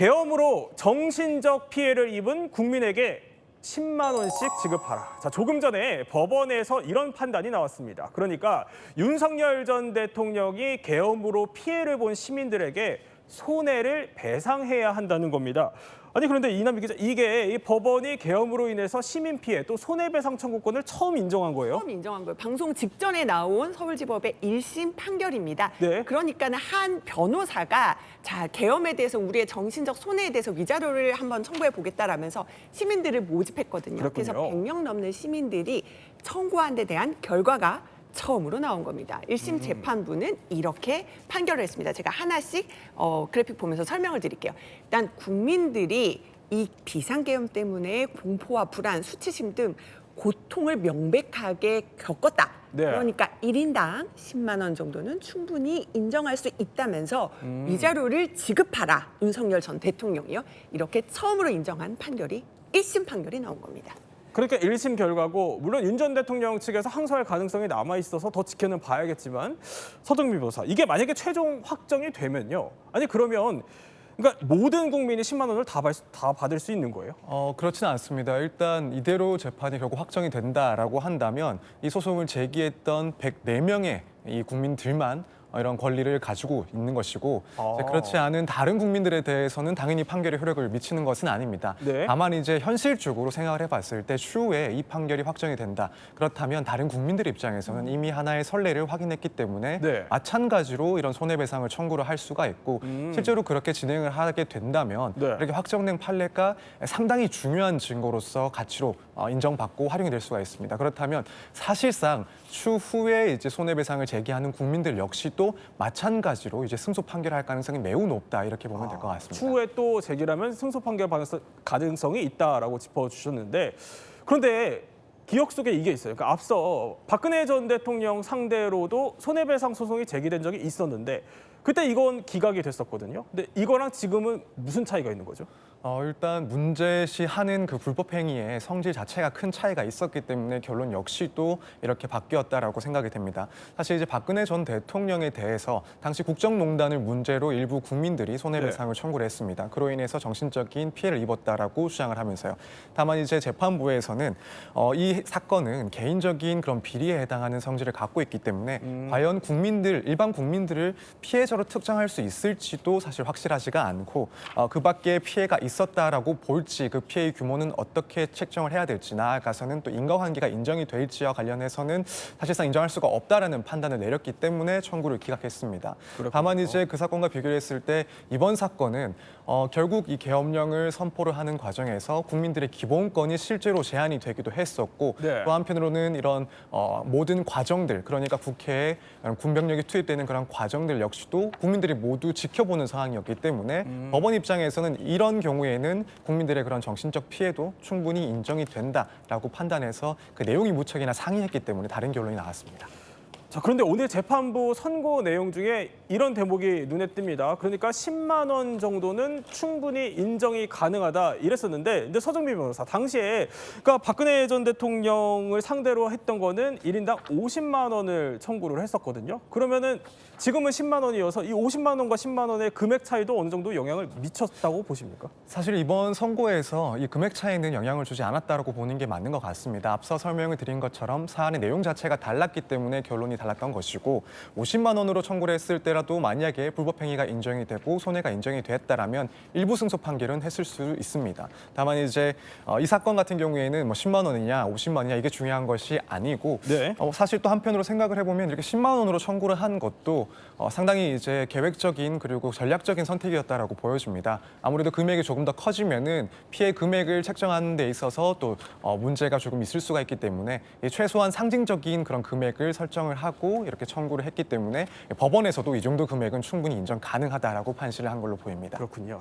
계엄으로 정신적 피해를 입은 국민에게 10만 원씩 지급하라. 자, 조금 전에 법원에서 이런 판단이 나왔습니다. 그러니까 윤석열 전 대통령이 계엄으로 피해를 본 시민들에게 손해를 배상해야 한다는 겁니다. 아니 그런데 이남희 기자, 이게 이 법원이 계엄으로 인해서 시민 피해 또 손해배상 청구권을 처음 인정한 거예요? 처음 인정한 거예요. 방송 직전에 나온 서울지법의 1심 판결입니다. 네. 그러니까는 한 변호사가 자 계엄에 대해서 우리의 정신적 손해에 대해서 위자료를 한번 청구해 보겠다라면서 시민들을 모집했거든요. 그래서 그렇군요. 100명 넘는 시민들이 청구한 데 대한 결과가 처음으로 나온 겁니다. 1심 음. 재판부는 이렇게 판결을 했습니다. 제가 하나씩 어, 그래픽 보면서 설명을 드릴게요. 일단 국민들이 이 비상계엄 때문에 공포와 불안, 수치심 등 고통을 명백하게 겪었다. 네. 그러니까 일인당 10만 원 정도는 충분히 인정할 수 있다면서 음. 위자료를 지급하라. 윤석열 전 대통령이요. 이렇게 처음으로 인정한 판결이 1심 판결이 나온 겁니다. 그러니까 1심 결과고 물론 윤 전 대통령 측에서 항소할 가능성이 남아 있어서 더 지켜는 봐야겠지만 서정미 변호사 이게 만약에 최종 확정이 되면요. 아니 그러면 그러니까 모든 국민이 10만 원을 다, 받, 다 받을 수 있는 거예요? 어, 그렇지는 않습니다. 일단 이대로 재판이 결국 확정이 된다라고 한다면 이 소송을 제기했던 104명의 이 국민들만 어, 이런 권리를 가지고 있는 것이고 아. 이제 그렇지 않은 다른 국민들에 대해서는 당연히 판결에 효력을 미치는 것은 아닙니다. 네. 다만 이제 현실적으로 생각을 해봤을 때 추후에 이 판결이 확정이 된다. 그렇다면 다른 국민들 입장에서는 이미 하나의 선례를 확인했기 때문에 네. 마찬가지로 이런 손해배상을 청구를 할 수가 있고 음. 실제로 그렇게 진행을 하게 된다면 네. 이렇게 확정된 판례가 상당히 중요한 증거로서 가치로 어, 인정받고 활용이 될 수가 있습니다. 그렇다면 사실상 추후에 이제 손해배상을 제기하는 국민들 역시 도 마찬가지로 이제 승소 판결할 가능성이 매우 높다 이렇게 보면 될 것 같습니다. 추후에 또 제기라면 승소 판결 가능성- 가능성이 있다라고 짚어주셨는데 그런데 기억 속에 이게 있어요. 그러니까 앞서 박근혜 전 대통령 상대로도 손해배상 소송이 제기된 적이 있었는데 그때 이건 기각이 됐었거든요. 근데 이거랑 지금은 무슨 차이가 있는 거죠? 어, 일단 문제시 하는 그 불법 행위의 성질 자체가 큰 차이가 있었기 때문에 결론 역시도 이렇게 바뀌었다라고 생각이 됩니다. 사실 이제 박근혜 전 대통령에 대해서 당시 국정농단을 문제로 일부 국민들이 손해배상을 청구를 했습니다. 그로 인해서 정신적인 피해를 입었다라고 주장을 하면서요. 다만 이제 재판부에서는 어, 이 사건은 개인적인 그런 비리에 해당하는 성질을 갖고 있기 때문에 과연 국민들 일반 국민들을 피해 자로 특정할 수 있을지도 사실 확실하지가 않고 어, 그 밖에 피해가 있었다라고 볼지 그 피해의 규모는 어떻게 책정을 해야 될지 나아가서는 또 인과관계가 인정이 될지와 관련해서는 사실상 인정할 수가 없다라는 판단을 내렸기 때문에 청구를 기각했습니다. 다만 이제 그 사건과 비교했을 때 이번 사건은 어, 결국 이 계엄령을 선포를 하는 과정에서 국민들의 기본권이 실제로 제한이 되기도 했었고 네. 또 한편으로는 이런 어, 모든 과정들 그러니까 국회에 군병력이 투입되는 그런 과정들 역시도 국민들이 모두 지켜보는 상황이었기 때문에 법원 입장에서는 이런 경우에는 국민들의 그런 정신적 피해도 충분히 인정이 된다라고 판단해서 그 내용이 무척이나 상이했기 때문에 다른 결론이 나왔습니다. 자, 그런데 오늘 재판부 선고 내용 중에 이런 대목이 눈에 띕니다. 그러니까 10만 원 정도는 충분히 인정이 가능하다 이랬었는데 근데 서정미 변호사 당시에 그러니까 박근혜 전 대통령을 상대로 했던 거는 1인당 50만 원을 청구를 했었거든요. 그러면은 지금은 10만 원이어서 이 50만 원과 10만 원의 금액 차이도 어느 정도 영향을 미쳤다고 보십니까? 사실 이번 선고에서 이 금액 차이는 영향을 주지 않았다고 보는 게 맞는 것 같습니다. 앞서 설명을 드린 것처럼 사안의 내용 자체가 달랐기 때문에 결론이 달랐던 것이고 50만 원으로 청구를 했을 때라도 만약에 불법 행위가 인정이 되고 손해가 인정이 됐다라면 일부 승소 판결은 했을 수 있습니다. 다만 이제 어, 이 사건 같은 경우에는 뭐 10만 원이냐 50만 원이냐 이게 중요한 것이 아니고 네. 어, 사실 또 한편으로 생각을 해보면 이렇게 10만 원으로 청구를 한 것도 어, 상당히 이제 계획적인 그리고 전략적인 선택이었다라고 보여집니다. 아무래도 금액이 조금 더 커지면은 피해 금액을 책정하는 데 있어서 또 어, 문제가 조금 있을 수가 있기 때문에 이 최소한 상징적인 그런 금액을 설정을 하고 이렇게 청구를 했기 때문에 법원에서도 이 정도 금액은 충분히 인정 가능하다라고 판시를 한 걸로 보입니다. 그렇군요.